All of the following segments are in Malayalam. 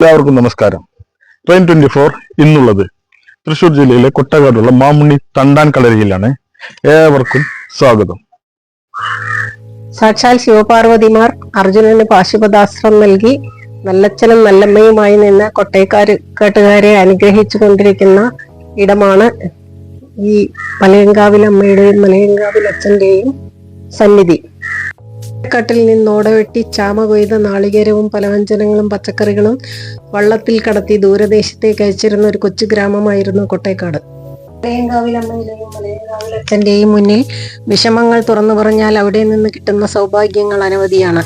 എല്ലാവർക്കും നമസ്കാരം. ട്രെയിൻ ട്വന്റി ഫോർ ഇന്നുള്ളത് തൃശൂർ ജില്ലയിലെ കൊട്ടകാടുള്ള മാമുണ്ണി തണ്ടാൻ കളരിയിലാണ് ഏവർക്കും സ്വാഗതം. സാക്ഷാൽ ശിവപാർവതിമാർ അർജുനന് പാശുപതാസ്ത്രം നൽകി നല്ലച്ഛനും നല്ലമ്മയുമായി നിന്ന് കൊട്ടയക്കാര് കേട്ടുകാരെ അനുഗ്രഹിച്ചു കൊണ്ടിരിക്കുന്ന ഇടമാണ് ഈ മലയങ്കാവിൽ അമ്മയുടെയും മലയങ്കാവിൽ അച്ഛന്റെയും സന്നിധി. കട്ടിൽ നിന്നോട വെട്ടി ചാമ കൊയ്ത നാളികേരവും പലവ്യഞ്ജനങ്ങളും പച്ചക്കറികളും വള്ളത്തിൽ കടത്തി ദൂരദേശത്തേക്ക് അയച്ചിരുന്ന ഒരു കൊച്ചു ഗ്രാമമായിരുന്നു കൊട്ടേക്കാട്. അച്ഛന്റെയും മുന്നിൽ വിഷമങ്ങൾ തുറന്നു പറഞ്ഞാൽ അവിടെ നിന്ന് കിട്ടുന്ന സൗഭാഗ്യങ്ങൾ അനവധിയാണ്.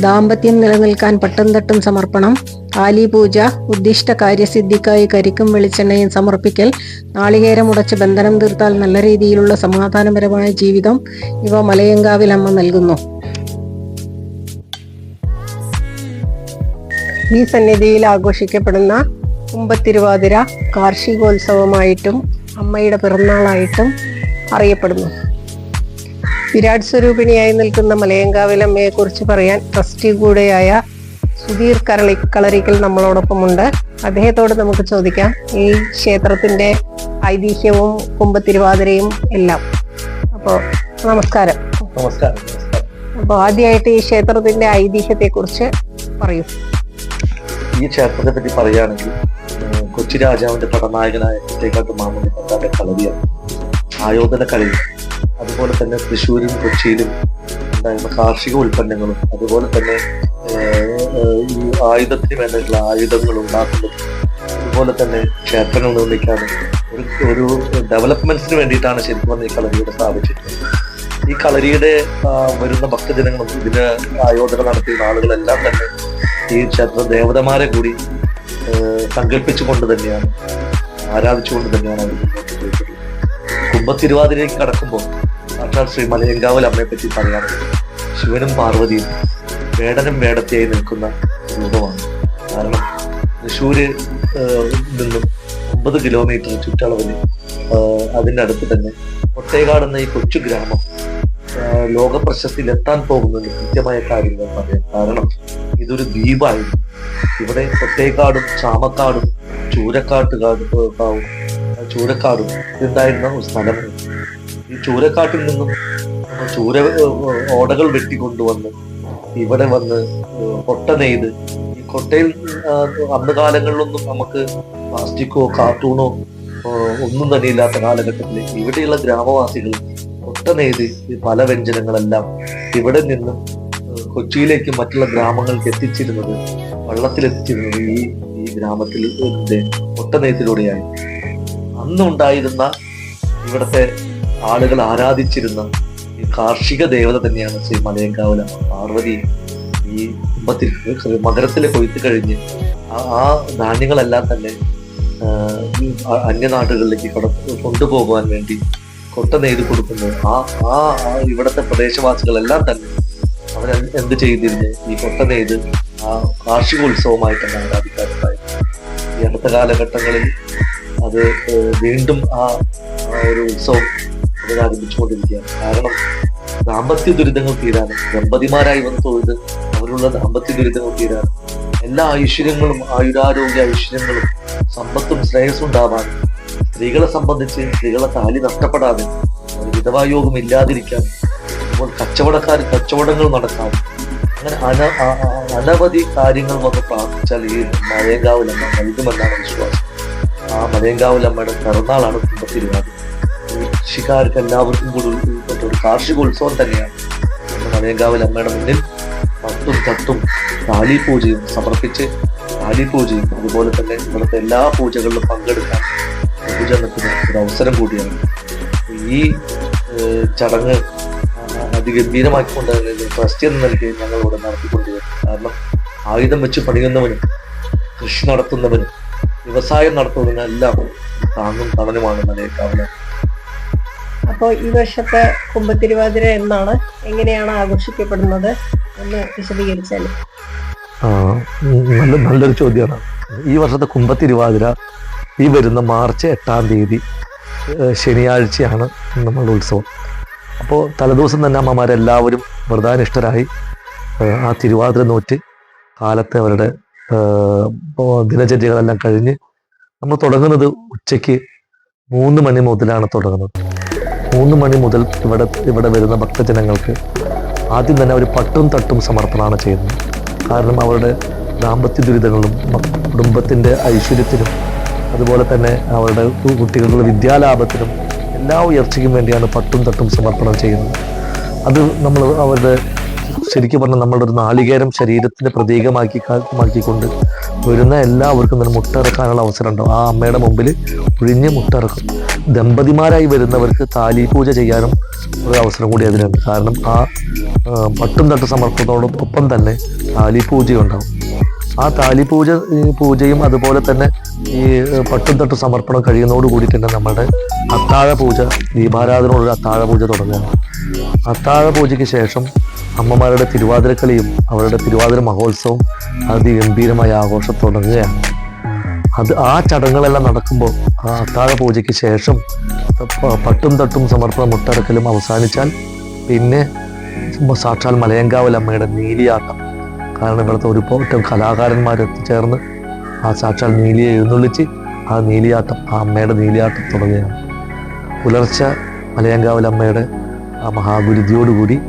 ദാമ്പത്യം നിലനിൽക്കാൻ പട്ടും തട്ടും സമർപ്പണം ആലിപൂജ ഉദ്ദിഷ്ട കാര്യസിദ്ധിക്കായി കരിക്കും വെളിച്ചെണ്ണയും സമർപ്പിക്കൽ നാളികേരം ഉടച്ച് ബന്ധനം തീർത്താൽ നല്ല രീതിയിലുള്ള സമാധാനപരമായ ജീവിതം ഇവ മലയങ്കാവിൽ അമ്മ നൽകുന്നു. ഈ സന്നിധിയിൽ ആഘോഷിക്കപ്പെടുന്ന കുമ്പത്തിരുവാതിര കാർഷികോത്സവമായിട്ടും അമ്മയുടെ പിറന്നാളായിട്ടും അറിയപ്പെടുന്നു. വിരാട് സ്വരൂപിണിയായി നിൽക്കുന്ന മലയങ്കാവിലമ്മയെ കുറിച്ച് പറയാൻ ട്രസ്റ്റി കൂടെയായ സുധീർ കരളി കളരിക്കൽ നമ്മളോടൊപ്പമുണ്ട്. അദ്ദേഹത്തോട് നമുക്ക് ചോദിക്കാം ഈ ക്ഷേത്രത്തിന്റെ ഐതിഹ്യവും കുമ്പത്തിരുവാതിരയും എല്ലാം. അപ്പോൾ നമസ്കാരം. നമസ്കാരം നമസ്കാരം. അപ്പോൾ ആദ്യമായിട്ട് ഈ ക്ഷേത്രത്തിന്റെ ഐതിഹ്യത്തെ കുറിച്ച് പറയൂ. ഈ ക്ഷേത്രത്തെ പറ്റി പറയുകയാണെങ്കിൽ കൊച്ചി രാജാവിന്റെ പടനായകനായ കുറ്റേക്കാട്ട് മാമുനി പണ്ടാന്റെ കളരിയാണ് ആയോധന കളി അതുപോലെ തന്നെ തൃശ്ശൂരും കൊച്ചിയിലും ഉണ്ടായിരുന്ന കാർഷിക ഉൽപ്പന്നങ്ങളും അതുപോലെ തന്നെ ഈ ആയുധത്തിന് വേണ്ടിയിട്ടുള്ള ആയുധങ്ങൾ ഉണ്ടാക്കുന്നതും അതുപോലെ തന്നെ ക്ഷേത്രങ്ങൾ നിർമ്മിക്കാനും ഒരു ഒരു ഡെവലപ്മെന്റ്സിന് വേണ്ടിയിട്ടാണ് ശരിക്കും പറഞ്ഞാൽ ഈ കളരിയുടെ സ്ഥാപിച്ചിട്ടുള്ളത്. ഈ കളരിയുടെ വരുന്ന ഭക്തജനങ്ങളും ഇതിന് ആയോധന നടത്തിയ ആളുകളെല്ലാം തന്നെ ഈ ക്ഷേത്ര ദേവതമാരെ കൂടി സങ്കല്പിച്ചുകൊണ്ട് തന്നെയാണ് ആരാധിച്ചുകൊണ്ട് തന്നെയാണ് അവർ കുംഭത്തിരുവാതിരേക്ക് കടക്കുമ്പോൾ സാക്ഷാൽ ശ്രീ മലയങ്കാവൽ അമ്മയെ പറ്റി പറയാറുണ്ട്. ശിവനും പാർവതിയും വേടനും വേടത്തിയായി നിൽക്കുന്ന രൂപമാണ്. കാരണം തൃശ്ശൂര് നിന്നും ഒമ്പത് കിലോമീറ്റർ ചുറ്റളവിൽ അതിന്റെ അടുത്ത് തന്നെ ഒട്ടേകാട് എന്ന ഈ കൊച്ചു ഗ്രാമം ലോക പ്രശസ്തിയിൽ എത്താൻ പോകുന്നതിന് കൃത്യമായ കാര്യങ്ങൾ പറയാം കാരണം ഇതൊരു ദ്വീപായിരുന്നു. ഇവിടെ പ്രത്യേകാടും ചാമക്കാടും ചൂരക്കാട്ടുകാടും ചൂരക്കാടും ഇതുണ്ടായിരുന്ന ഒരു സ്ഥലമാണ്. ഈ ചൂരക്കാട്ടിൽ നിന്നും ചൂര ഓടകൾ വെട്ടിക്കൊണ്ടുവന്ന് ഇവിടെ വന്ന് കൊട്ട നെയ്ത് ഈ കൊട്ടയിൽ അന്ന് കാലങ്ങളിലൊന്നും നമുക്ക് പ്ലാസ്റ്റിക്കോ കാർട്ടൂണോ ഒന്നും തന്നെ ഇല്ലാത്ത കാലഘട്ടത്തിൽ ഇവിടെയുള്ള ഗ്രാമവാസികൾ കൊട്ട നെയ്ത് ഈ പല വ്യഞ്ജനങ്ങളെല്ലാം ഇവിടെ നിന്നും കൊച്ചിയിലേക്കും മറ്റുള്ള ഗ്രാമങ്ങൾക്ക് എത്തിച്ചിരുന്നത് വള്ളത്തിലെത്തിച്ചിരുന്നത് ഈ ഈ ഗ്രാമത്തിൽ ഒട്ടനെയ്ത്തിലൂടെയായി അന്നുണ്ടായിരുന്ന ഇവിടുത്തെ ആളുകൾ ആരാധിച്ചിരുന്ന ഈ കാർഷിക ദേവത തന്നെയാണ് ശ്രീ മലയങ്കാവല പാർവതി ഈ കുമ്പത്തിൽ മകരത്തിലെ കൊയ്ത്ത് കഴിഞ്ഞ് ആ ധാന്യങ്ങളെല്ലാം തന്നെ അന്യനാടുകളിലേക്ക് കൊണ്ടുപോകുവാൻ വേണ്ടി കൊട്ട നെയ്ത് കൊടുക്കുന്നു. ആ ആ ആ ഇവിടുത്തെ പ്രദേശവാസികളെല്ലാം തന്നെ അവർ എന്ത് ചെയ്തിരുന്നു? ഈ കൊട്ട നെയ്ത് ആ കാർഷിക അവർ അധികാരത്തായത് ഈ അടുത്ത കാലഘട്ടങ്ങളിൽ അത് വീണ്ടും ആ ഒരു ഉത്സവം പുനരാരംഭിച്ചുകൊണ്ടിരിക്കുകയാണ് കാരണം ദാമ്പത്യ ദുരിതങ്ങൾ തീരാനും ദമ്പതിമാരായി വന്ന് തൊഴുത് അവരുള്ള ദാമ്പത്യ ദുരിതങ്ങൾ തീരാനും എല്ലാ ഐശ്വര്യങ്ങളും ആയുരാരോഗ്യ ഐശ്വര്യങ്ങളും സമ്പത്തും ശ്രേയസ്സും ഉണ്ടാവാനും സ്ത്രീകളെ സംബന്ധിച്ച് സ്ത്രീകളെ താലി നഷ്ടപ്പെടാതെ വിധവായോഗം ഇല്ലാതിരിക്കാനും അപ്പോൾ കച്ചവടക്കാർ കച്ചവടങ്ങൾ നടക്കാനും അങ്ങനെ അന അനവധി കാര്യങ്ങൾ വന്ന് പ്രാർത്ഥിച്ചാൽ ഈ മലയങ്കാവിലമ്മ നൽകുമെന്നാണ് വിശ്വാസം. ആ മലയങ്കാവിലമ്മയുടെ പിറന്നാളാണ് കുടുംബത്തിരുവാതി കൃഷിക്കാർക്ക് എല്ലാവർക്കും കൂടി ഉൾപ്പെട്ട ഒരു കാർഷികോത്സവം തന്നെയാണ് മലയങ്കാവിലമ്മയുടെ മുന്നിൽ പത്തും തട്ടും താലി പൂജയും സമർപ്പിച്ച് താലി പൂജയും അതുപോലെ തന്നെ ഇവിടുത്തെ എല്ലാ പൂജകളിലും പങ്കെടുക്കാൻ ഒരു അവസരം കൂടിയാണ്. ഈ ചടങ്ങ് ആ- അതിഗംഭീരമാക്കിക്കൊണ്ട് ട്രസ്റ്റ് എന്ന നിലയ്ക്ക് ഞങ്ങൾ ഇവിടെ നടത്തിക്കൊണ്ടുവരും കാരണം ആയുധം വെച്ച് പണിയുന്നവനും കൃഷി നടത്തുന്നവനും വ്യവസായം നടത്തുന്നവനും എല്ലാം താങ്ങും തണലുമാണ് മലയക്കാവിലെ അപ്പോൾ ഈ വർഷത്തെ കുമ്പത്തിരുവാതിര എന്നാണ് എങ്ങനെയാണ് ആഘോഷിക്കപ്പെടുന്നത് എന്ന് വിശദീകരിച്ചാൽ നല്ല നല്ലൊരു ചോദ്യമാണ്. ഈ വർഷത്തെ കുംഭത്തിരുവാതിര ഈ വരുന്ന മാർച്ച് എട്ടാം തീയതി ശനിയാഴ്ചയാണ് നമ്മളുടെ ഉത്സവം. അപ്പോൾ തലേദിവസം തന്നെ അമ്മമാരെല്ലാവരും വ്രതാനിഷ്ഠരായി ആ തിരുവാതിര നോറ്റ് കാലത്തെ അവരുടെ ദിനചര്യകളെല്ലാം കഴിഞ്ഞ് നമ്മൾ തുടങ്ങുന്നത് ഉച്ചയ്ക്ക് മൂന്ന് മണി മുതലാണ് തുടങ്ങുന്നത്. മൂന്ന് മണി മുതൽ ഇവിടെ ഇവിടെ വരുന്ന ഭക്തജനങ്ങൾക്ക് ആദ്യം തന്നെ അവർ പട്ടും തട്ടും സമർപ്പണമാണ് ചെയ്യുന്നത്. കാരണം അവരുടെ ദാമ്പത്യ ദുരിതങ്ങളും കുടുംബത്തിന്റെ ഐശ്വര്യത്തിനും അതുപോലെ തന്നെ അവരുടെ കുട്ടികളുടെ വിദ്യാലാഭത്തിനും എല്ലാ ഉയർച്ചയ്ക്കും വേണ്ടിയാണ് പട്ടും തട്ടും സമർപ്പണം ചെയ്യുന്നത്. അത് നമ്മൾ അവരുടെ ശരിക്കും പറഞ്ഞാൽ നമ്മളുടെ ഒരു നാളികേരം ശരീരത്തിന്റെ പ്രതീകമാക്കി മാക്കിക്കൊണ്ട് വരുന്ന എല്ലാവർക്കും തന്നെ മുട്ടിറക്കാനുള്ള അവസരം ഉണ്ടാവും ആ അമ്മയുടെ മുമ്പിൽ ഒഴിഞ്ഞ് മുട്ടിറക്കും ദമ്പതിമാരായി വരുന്നവർക്ക് താലി പൂജ ചെയ്യാനും ഒരു അവസരം കൂടി അതിനുണ്ട്. കാരണം ആ പട്ടും തട്ട് സമർപ്പണത്തോടൊപ്പം തന്നെ താലി പൂജയുണ്ടാവും. ആ താലി പൂജ പൂജയും അതുപോലെ തന്നെ ഈ പട്ടും തട്ടും സമർപ്പണം കഴിയുന്നതോട് കൂടി തന്നെ നമ്മുടെ അത്താഴ പൂജ ദീപാരാധനയോടൊരു അത്താഴ പൂജ തുടങ്ങുകയാണ്. അത്താഴ പൂജയ്ക്ക് ശേഷം അമ്മമാരുടെ തിരുവാതിരക്കളിയും അവരുടെ തിരുവാതിര മഹോത്സവം അതിഗംഭീരമായ ആഘോഷം തുടങ്ങുകയാണ്. അത് ആ ചടങ്ങുകളെല്ലാം നടക്കുമ്പോൾ ആ അത്താഴ പൂജയ്ക്ക് ശേഷം പട്ടും തട്ടും സമർപ്പണം മുട്ടടക്കലും അവസാനിച്ചാൽ പിന്നെ സാക്ഷാൽ മലയങ്കാവൽ അമ്മയുടെ നീലിയാട്ടം. കാരണം ഇവിടുത്തെ ഒരു കൂട്ടം കലാകാരന്മാർ എത്തിച്ചേർന്ന് ആ സാക്ഷാൽ നീലിയെ എഴുന്നള്ളിച്ച് ആ നീലിയാട്ടം ആ അമ്മയുടെ നീലിയാട്ടം തുടങ്ങുകയാണ് പുലർച്ചെ മലയങ്കാവൽ അമ്മയുടെ ആ മഹാഗുരുതിയോടുകൂടി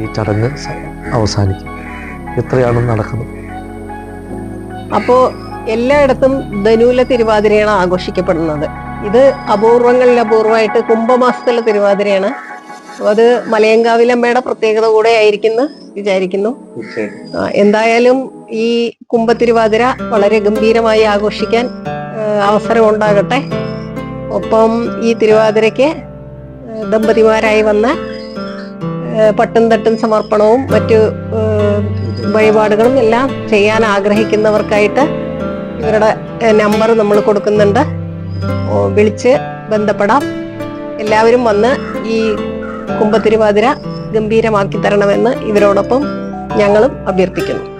ഈ ചടങ്ങ് അവസാനിക്കും. ഇത്രയാണ് നടക്കുന്നത് അപ്പോ എല്ലായിടത്തും ധനൂല തിരുവാതിരയാണ് ആഘോഷിക്കപ്പെടുന്നത്. ഇത് അപൂർവങ്ങളിൽ അപൂർവമായിട്ട് കുംഭമാസത്തിലെ തിരുവാതിരയാണ്. അപ്പൊ അത് മലയങ്കാവിലമ്മയുടെ പ്രത്യേകത കൂടെ ആയിരിക്കുന്നു വിചാരിക്കുന്നു. എന്തായാലും ഈ കുംഭത്തിരുവാതിര വളരെ ഗംഭീരമായി ആഘോഷിക്കാൻ അവസരം ഉണ്ടാകട്ടെ ഒപ്പം ഈ തിരുവാതിരയ്ക്ക് ദമ്പതിമാരായി വന്ന പട്ടും തട്ടും സമർപ്പണവും മറ്റു വഴിപാടുകളും എല്ലാം ചെയ്യാൻ ആഗ്രഹിക്കുന്നവർക്കായിട്ട് ഇവരുടെ നമ്പർ നമ്മൾ കൊടുക്കുന്നുണ്ട്. വിളിച്ച് ബന്ധപ്പെടാം. എല്ലാവരും വന്ന് ഈ കുംഭത്തിരുവാതിര ഗംഭീരമാക്കി തരണമെന്ന് ഇവരോടൊപ്പം ഞങ്ങളും അഭ്യർത്ഥിക്കുന്നു.